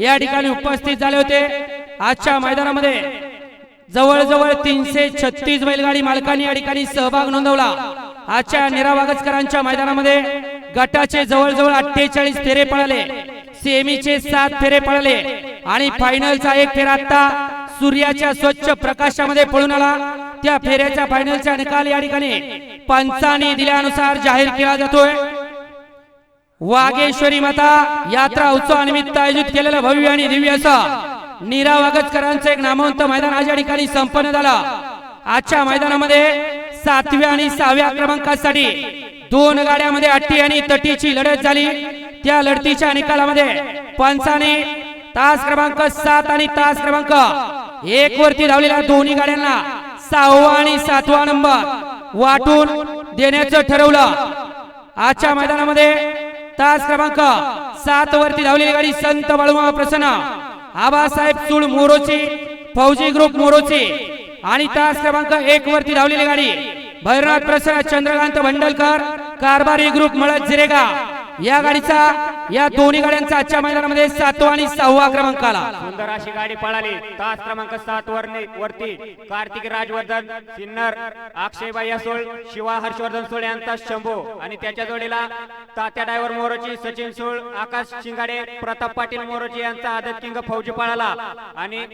या ठिकाणी उपस्थित झाले होते. आजच्या मैदानामध्ये जवळजवळ तीनशे छत्तीस बैलगाडी मालकांनी या ठिकाणी सहभाग नोंदवला. आजच्या निरा वागचकरांच्या मैदानामध्ये गटाचे जवळजवळ अठ्ठेचाळीस फेरे पळाले सेमीचे सात फेरे पळाले आणि फायनलचा एक फेरा आता सूर्याच्या स्वच्छ प्रकाशामध्ये पळून आला. त्या फेऱ्याच्या फायनलचा निकाल या ठिकाणी पंचाने दिल्यानुसार जाहीर केला जातोय. वागेश्वरी माता यात्रा उत्सवानिमित्त आयोजित केलेलं भव्य आणि दिव्य असं नीरा वागचकरांचं एक नामवंत मैदान आज या ठिकाणी संपन्न झालं. आजच्या मैदानामध्ये सातव्या आणि सहाव्या क्रमांकासाठी दोन गाड्यामध्ये अट्टी आणि तटीची लढत झाली. त्या लढतीच्या निकालामध्ये पंचाने तास क्रमांक सात आणि तास क्रमांक एक वरती धावलेल्या दोन्ही गाड्यांना सहावा आणि सातवा नंबर वाटून देण्याचं ठरवलं. आजच्या मैदानामध्ये तास क्रमांक सात वरती धावलेली गाडी संत बाळूमा प्रसन्न. आबासाहेब चूळ मोरोची फौजी ग्रुप मोरोची. आणि तास क्रमांक एक वरती धावलेली गाडी भैरनाथ प्रसन्न चंद्रकांत भंडलकर कारभारी ग्रुप मळत जिरेगा. या गाडीचा या दोन्ही गाड्यांचा आजच्या मैदानामध्ये सातवा आणि सहावा क्रमांक आला सुंदर अशी गाडी पळाली. तास क्रमांक सात वर वरती कार्तिक राजवर्धन सिन्नर अक्षयबाई असोळ शिवा हर्षवर्धन सोळ यांचा शंभू. आणि त्याच्या जोडीला तात्या डायव्हर मोरोची सचिन सोळ आकाश शिंगाडे प्रताप पाटील मोरोची यांचा आदत किंग फौजी पळाला. आणि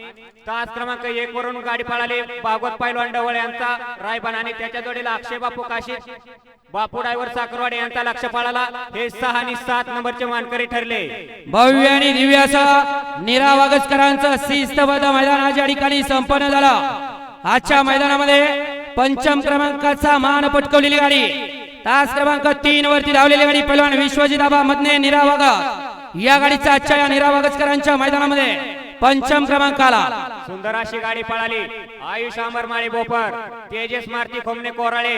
तास क्रमांक एक वरून गाडी पळाली. भागवत पैलवान डवळ यांचा रायबान. आणि त्याच्या जोडीला अक्षय बापू काशी बापू डायव्हर साखरवाडे यांचा लक्ष पळाला. हे सहा आणि सात नंबरचे मानकरी ठरले. भव्य आणि दिव्य असं नीरा वागचकरांचं शिस्तबद्ध मैदान आज या ठिकाणी संपन्न झालं. आजच्या मैदानामध्ये पंचम क्रमांकाचा मान पटकवलेली गाडी तास क्रमांक तीन वरती धावलेली गाडी पहिलवान विश्वजित आबा मधने नीरा वागत या गाडीचा आजच्या या नीरा वागचकरांच्या मैदानामध्ये पंचम क्रमांक आला. सुंदर अशी गाडी पळाली. आयुष अमरमाळी बोपर तेजस मारुती खोमने कोराळे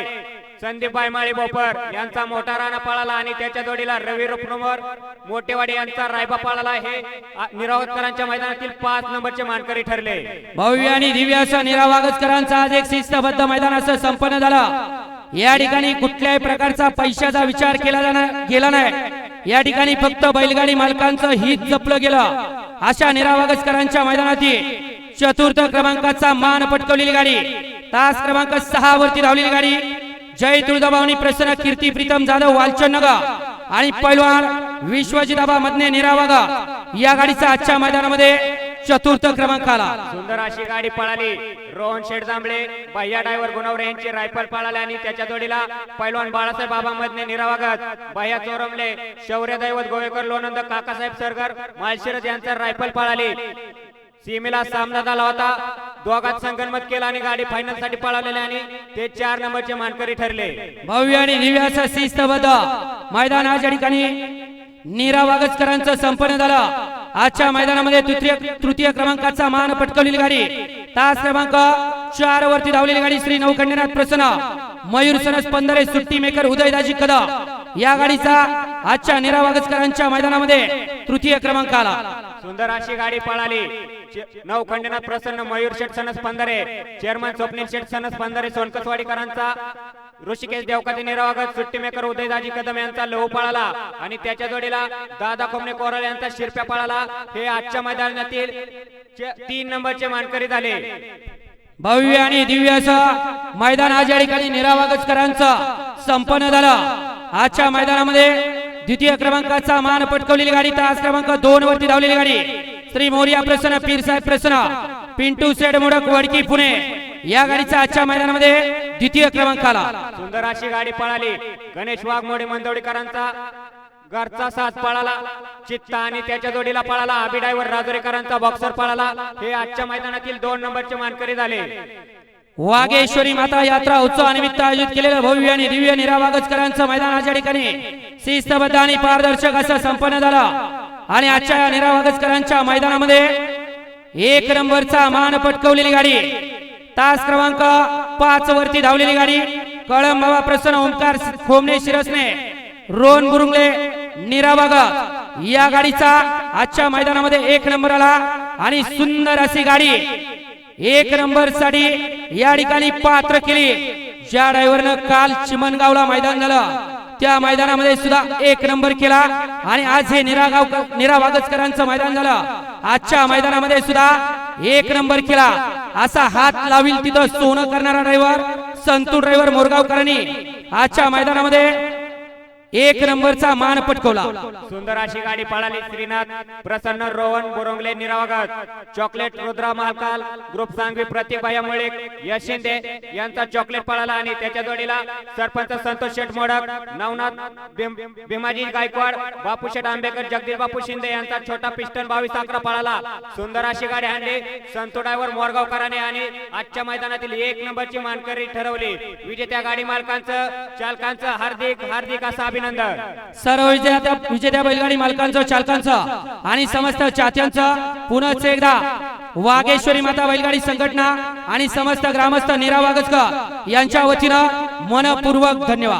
संदीप माळी बोपर यांचा मोठा राणा पळाला आणि त्याच्या जोडीला रवी रुपनवर मोठेवाडी यांचा रायबा पळाला हे निरावतकरांच्या मैदानातील पाच नंबरचे मानकरी ठरले. भव्य आणि दिव्य असं निरावागतकरांचा आज एक शिस्तबद्ध मैदान असं संपन्न झालं. या ठिकाणी कुठल्याही प्रकारचा पैशाचा विचार केला जाणार गेला नाही. या ठिकाणी फक्त बैलगाडी मालकांचं हित जपलं गेलं. अशा निरावागतकरांच्या मैदानातील चतुर्थ क्रमांकाचा मान पटकवलेली गाडी तास क्रमांक सहा वरती धावलेली गाडी जय तुळजाभवानी प्रसन्न कीर्ती प्रीतम जाधव वालचंदनगर आणि पैलवान विश्वजिताबा मधने निरावागा. या गाडीचा आजच्या मैदानामध्ये चतुर्थ क्रमांक आला सुंदर अशी गाडी पळाली. रोहन शेठ जांभळे भैया डायव्हर गुणवरे यांची रायफल पळाली आणि त्याच्या जोडीला पैलवान बाळासाहेब बाबा मधने निरावागत भैया चोरमले शौर्य दैवत गोवेकर लोणंद काकासाहेब सरगर माळशिरस यांचा रायफल पळाली. सीमेला सामना झाला होता. दोघात संगणमत केला आणि गाडी फायनलसाठी पळवलेली आणि ते चार नंबरचे मानकरी ठरले. भव्य आणि दिव्य असं शिस्तबद्ध मैदान आज या ठिकाणी नीरा वागचकरांचं संपन्न झालं. आजच्या मैदानामध्ये तृतीय तृतीय क्रमांकाचा मान पटकवलेली गाडी. तास क्रमांक चार वरती धावलेली गाडी श्री नवखंडनाथ प्रसन्न मयूर सनस पंधरे सुट्टी मेकर उदयदाजी कदम. या गाडीचा आजच्या नीरा वागचकरांच्या मैदानामध्ये तृतीय क्रमांक आला. सुंदर अशी गाडी पळाली. नऊ खंडनाथ प्रसन्न मयूर शेठ सनस पंधरे चेअरमन स्वप्नील शेठ सनस पंधरे सोनकसवाडीकरांचा ऋषिकेश देवकाचे निरावागत सुट्टी मेकर उदयदाजी कदम यांचा लहू पळाला. आणि त्याच्या जोडीला दादा कोमने कोराळ यांचा शिरप्या पळाला. हे आजच्या मैदानातील तीन नंबरचे मानकरी झाले. भव्य आणि दिव्य असं मैदान आज या ठिकाणी निरावागचकरांचं संपन्न झालं. आजच्या मैदानामध्ये द्वितीय क्रमांकाचा मान पटकवलेली गाडी तास क्रमांक दोन वरती धावलेली गाडी. श्री मोरिया प्रसन्न पीर साहेब प्रसन्न पिंटू सेड मोडक वडकी पुणे. या गाडीचा आजच्या मैदानामध्ये द्वितीय क्रमांक आला. सुंदर अशी गाडी पळाली. गणेश वाघमोडे मंदवडीकरांचा घरचा साथ पळाला. चित्ता आणि त्याच्या जोडीला पळाला. अभि डायव्हर राजुरेकरांचा बॉक्सर पळाला. हे आजच्या मैदानातील दोन नंबरचे मानकरी झाले. वागेश्वरी माता यात्रा उत्सवानिमित्त आयोजित केलेलं भव्य आणि दिव्य निरावागचकरांचं मैदान आज या ठिकाणी. शिस्तबद्ध आणि पारदर्शक असं संपन्न झालं. आणि आजच्या या निरावागचकरांच्या मैदानामध्ये एक नंबरचा मान पटकवलेली गाडी तास क्रमांक पाच वरती धावलेली गाडी कळम बाबा प्रसन्न ओंकार खोमणे शिरसने रोन बुरुंगले निरावागत या गाडीचा आजच्या मैदानामध्ये एक नंबर आला. आणि सुंदर अशी गाडी एक नंबरसाठी या ठिकाणी पात्र केली. ज्या ड्रायव्हरनं काल चिमणगावला मैदान झालं. त्या मैदानामध्ये सुद्धा एक नंबर केला. आणि आज हे निरागाव निरा वागचकरांचं मैदान झालं. आजच्या मैदानामध्ये सुद्धा एक नंबर केला. असा हात लावील तिथं सोनं करणारा ड्रायव्हर संतू ड्रायव्हर मोरगावकरांनी. आजच्या मैदानामध्ये एक नंबरचा मान पटकवला. सुंदर अशी गाडी पळाली श्रीनाथ प्रसन्न रोहन बोरंगले निरावगत चॉकलेट रुद्रा मालकाल ग्रुप सांगवी प्रतीक मुळे यश शिंदे यांचा चॉकलेट पळाला आणि त्याच्या जोडीला सरपंच संतोष शेठ मोडक नवनाथ भीमाजी गायकवाड बापू शेठ आंबेकर जगदीश बापू शिंदे यांचा छोटा पिस्टन बावीस अकरा पळाला. सुंदर अशी गाडी आणली संतो ड्रायव्हर मोरगावकरांनी आणि आजच्या मैदानातील एक नंबरची मानकरी ठरवली. विजेत्या गाडी मालकांचं चालकांचं हार्दिक हार्दिक असा अभिनंदन. सर्व विजेत्या विजेत्या बैलगाडी मालकांचं चालकांचं आणि समस्त चात्यांचं पुनच एकदा वागेश्वरी माता बैलगाडी संघटना आणि समस्त ग्रामस्थ नीरा वागजकर यांच्या वतीनं मनपूर्वक धन्यवाद.